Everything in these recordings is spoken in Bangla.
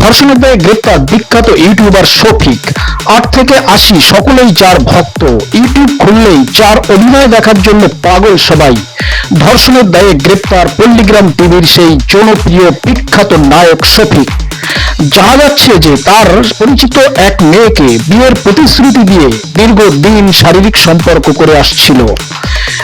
ধর্ষণের দায়ে গ্রেপ্তার বিখ্যাত ইউটিউবার শফিক। আট থেকে আশি সকলেই যার ভক্ত। ইউটিউব খুললেই যার অভিনয় দেখার জন্য পাগল সবাই। ধর্ষণের দায়ে গ্রেপ্তার পল্লীগ্রাম টিভির সেই জনপ্রিয় বিখ্যাত নায়ক শফিক। জানা যাচ্ছে যে তার পরিচিত এক মেয়েকে বিয়ের প্রতিশ্রুতি দিয়ে দীর্ঘদিন শারীরিক সম্পর্ক করে আসছিল।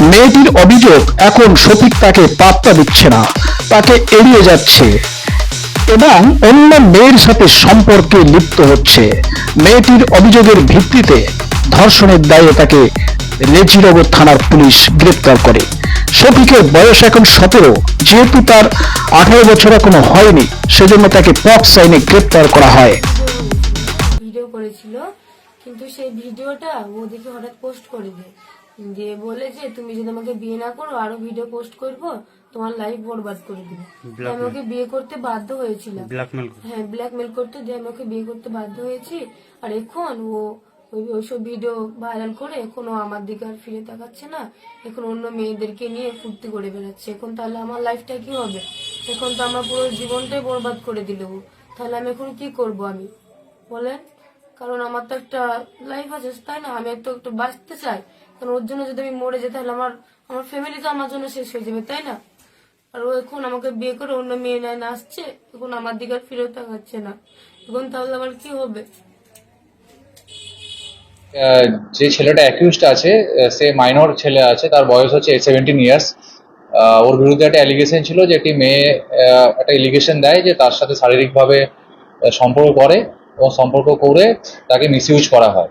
মেয়েটির অভিযোগ, এখন শফিক তাকে পাত্তা দিচ্ছে না। তাকে এড়িয়ে যাচ্ছে। এবং অন্য মেয়ের সাথে সম্পর্কে লিপ্ত হচ্ছে। মেয়েটির অভিযোগের ভিত্তিতে ধর্ষণের দায়ে তাকে রেজিনগর থানার পুলিশ গ্রেপ্তার করে। শফিকের বয়স এখন সতেরো, যেহেতু তার আঠারো বছর এখনও হয়নি, সেজন্য তাকে পক্স আইনে গ্রেপ্তার করা হয়। ভিডিও করেছিল, কিন্তু সেই ভিডিওটা ও দেখে হঠাৎ পোস্ট করে দেয়। যে তুমি যদি আমাকে বিয়ে না করো আরও ভিডিও পোস্ট করব তোমার লাইফ বরবাদ করে দিবে। আমি ওকে বিয়ে করতে বাধ্য হয়েছিলাম। হ্যাঁ ব্ল্যাকমেল করতে দিয়ে আমি ওকে বিয়ে করতে বাধ্য হয়েছি। আর এখন ও ওইসব ভিডিও ভাইরাল করে এখনও আমার দিকে আর ফিরে তাকাচ্ছে না। এখন অন্য মেয়েদেরকে নিয়ে ফুর্তি করে বেড়াচ্ছে। এখন তাহলে আমার লাইফটা কি হবে? এখন তো আমার পুরো জীবনটাই বরবাদ করে দিল ও। তাহলে আমি এখন কি করব আমি? বলেন? কারণ আমার তো একটা লাইফ আছে তাই না? আমি তো একটু বাঁচতে চাই। কারণ ওর জন্য যদি আমি মরে যাই, তাহলে আমার আমার ফ্যামিলি তো আমার জন্য শেষ হয়ে যাবে, তাই না? আর ও এখন আমাকে বিয়ে করে অন্য মেয়ে নেয় না আসছে, এখন আমার দিকে আর ফিরেও তাকাচ্ছে না। এখন তাহলে আমার কি হবে? যে ছেলেটা অ্যাকিউজড আছে সে মাইনর ছেলে আছে, তার বয়স হচ্ছে সেভেন্টিন ইয়ার্স ওর বিরুদ্ধে একটা অ্যালিগেশন ছিল যে একটি মেয়ে একটা এলিগেশন দেয় যে তার সাথে শারীরিকভাবে সম্পর্ক করে এবং সম্পর্ক করে তাকে মিসইউজ করা হয়।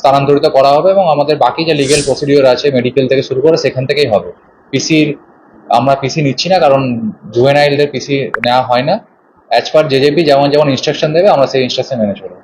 স্থানান্তরিত করা হবে এবং আমাদের বাকি যে লিগেল প্রসিডিওর আছে মেডিকেল থেকে শুরু করে সেখান থেকেই হবে। পিসির আমরা পিসি নিচ্ছি না, কারণ জুয়েনাইলদের পিসি নেওয়া হয় না। অ্যাজ পার জেজেপি যেমন যেমন ইনস্ট্রাকশন দেবে, আমরা সেই ইনস্ট্রাকশন মেনে চলবো।